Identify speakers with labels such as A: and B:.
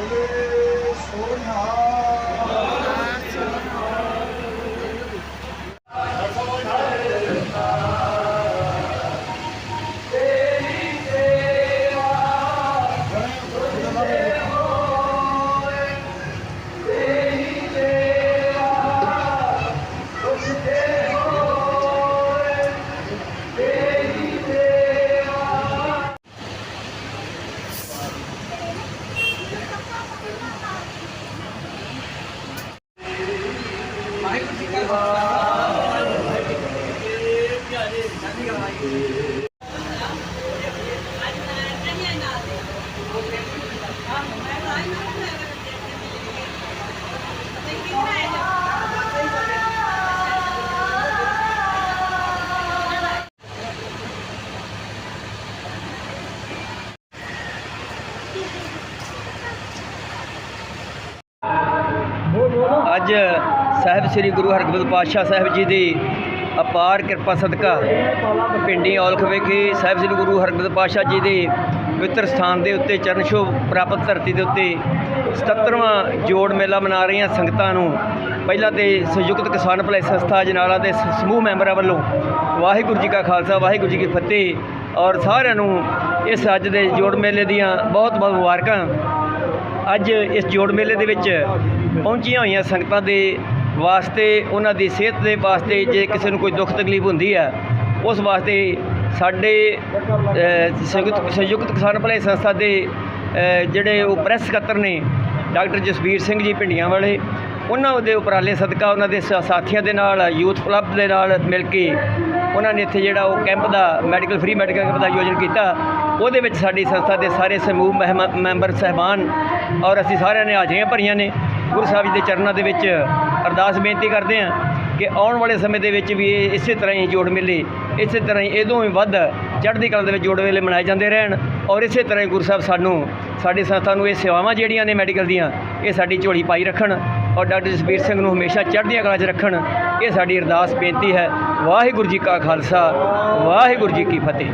A: 오늘좋은 영. Thank you. ਅੱਜ ਸਾਹਿਬ ਸ੍ਰੀ ਗੁਰੂ ਹਰਗੋਬਿੰਦ ਪਾਤਸ਼ਾਹ ਸਾਹਿਬ ਜੀ ਦੀ ਅਪਾਰ ਕਿਰਪਾ ਸਦਕਾ ਪਿੰਡੀ ਔਲਖ ਵਿਖੇ ਸਾਹਿਬ ਸ੍ਰੀ ਗੁਰੂ ਹਰਗੋਬਿੰਦ ਪਾਤਸ਼ਾਹ ਜੀ ਦੇ ਪਵਿੱਤਰ ਸਥਾਨ ਦੇ ਉੱਤੇ ਚਰਨ ਛੋਹ ਪ੍ਰਾਪਤ ਧਰਤੀ ਦੇ ਉੱਤੇ 77ਵਾਂ ਜੋੜ ਮੇਲਾ ਮਨਾ ਰਹੀਆਂ ਸੰਗਤਾਂ ਨੂੰ ਪਹਿਲਾਂ ਤੇ ਸੰਯੁਕਤ ਕਿਸਾਨ ਭਲਾਈ ਸੰਸਥਾ ਜਨਾਲਾ ਦੇ ਸਮੂਹ ਮੈਂਬਰਾਂ ਵੱਲੋਂ ਵਾਹਿਗੁਰੂ ਜੀ ਕਾ ਖਾਲਸਾ, ਵਾਹਿਗੁਰੂ ਜੀ ਕੀ ਫਤਿਹ ਔਰ ਸਾਰਿਆਂ ਨੂੰ ਇਸ ਅੱਜ ਦੇ ਜੋੜ ਮੇਲੇ ਦੀਆਂ ਬਹੁਤ ਬਹੁਤ ਮੁਬਾਰਕਾਂ। ਅੱਜ ਇਸ ਜੋੜ ਮੇਲੇ ਦੇ ਵਿੱਚ ਪਹੁੰਚੀਆਂ ਹੋਈਆਂ ਸੰਗਤਾਂ ਦੇ ਵਾਸਤੇ, ਉਹਨਾਂ ਦੀ ਸਿਹਤ ਦੇ ਵਾਸਤੇ ਜੇ ਕਿਸੇ ਨੂੰ ਕੋਈ ਦੁੱਖ ਤਕਲੀਫ ਹੁੰਦੀ ਹੈ, ਉਸ ਵਾਸਤੇ ਸਾਡੇ ਸੰਯੁਕਤ ਸੰਯੁਕਤ ਕਿਸਾਨ ਭਲਾਈ ਸੰਸਥਾ ਦੇ ਜਿਹੜੇ ਉਹ ਪ੍ਰੈਸ ਸਕੱਤਰ ਨੇ, ਡਾਕਟਰ ਜਸਵੀਰ ਸਿੰਘ ਜੀ ਪਿੰਡੀਆਂ ਵਾਲੇ, ਉਹਨਾਂ ਦੇ ਉਪਰਾਲੇ ਸਦਕਾ ਉਹਨਾਂ ਦੇ ਸਾਥੀਆਂ ਦੇ ਨਾਲ, ਯੂਥ ਕਲੱਬ ਦੇ ਨਾਲ ਮਿਲ ਕੇ ਉਹਨਾਂ ਨੇ ਇੱਥੇ ਜਿਹੜਾ ਉਹ ਕੈਂਪ ਦਾ, ਮੈਡੀਕਲ, ਫ੍ਰੀ ਮੈਡੀਕਲ ਕੈਂਪ ਦਾ ਆਯੋਜਨ ਕੀਤਾ। ਉਹਦੇ ਵਿੱਚ ਸਾਡੀ ਸੰਸਥਾ ਦੇ ਸਾਰੇ ਸਮੂਹ ਮਹਿਮਾ- ਮੈਂਬਰ, ਸਹਿਬਾਨ ਔਰ ਅਸੀਂ ਸਾਰਿਆਂ ਨੇ ਹਾਜ਼ਰੀਆਂ ਭਰੀਆਂ ਨੇ। ਗੁਰੂ ਸਾਹਿਬ ਜੀ ਦੇ ਚਰਨਾਂ ਦੇ ਵਿੱਚ ਅਰਦਾਸ ਬੇਨਤੀ ਕਰਦੇ ਹਾਂ ਕਿ ਆਉਣ ਵਾਲੇ ਸਮੇਂ ਦੇ ਵਿੱਚ ਵੀ ਇਹ ਇਸੇ ਤਰ੍ਹਾਂ ਹੀ ਜੋੜ ਮੇਲੇ, ਇਸੇ ਤਰ੍ਹਾਂ ਹੀ ਇਦੋਂ ਵੀ ਵੱਧ ਚੜ੍ਹਦੀ ਕਲਾ ਦੇ ਵਿੱਚ ਜੋੜ ਮੇਲੇ ਮਨਾਏ ਜਾਂਦੇ ਰਹਿਣ ਔਰ ਇਸੇ ਤਰ੍ਹਾਂ ਹੀ ਗੁਰੂ ਸਾਹਿਬ ਸਾਨੂੰ, ਸਾਡੀ ਸੰਸਥਾ ਨੂੰ ਇਹ ਸੇਵਾਵਾਂ ਜਿਹੜੀਆਂ ਨੇ ਮੈਡੀਕਲ ਦੀਆਂ, ਇਹ ਸਾਡੀ ਝੋਲੀ ਪਾਈ ਰੱਖਣ ਔਰ ਡਾਕਟਰ ਜਸਬੀਰ ਸਿੰਘ ਨੂੰ ਹਮੇਸ਼ਾ ਚੜ੍ਹਦੀਆਂ ਕਲਾ 'ਚ ਰੱਖਣ। ਇਹ ਸਾਡੀ ਅਰਦਾਸ ਬੇਨਤੀ ਹੈ। ਵਾਹਿਗੁਰੂ ਜੀ ਕਾ ਖਾਲਸਾ, ਵਾਹਿਗੁਰੂ ਜੀ ਕੀ ਫਤਿਹ।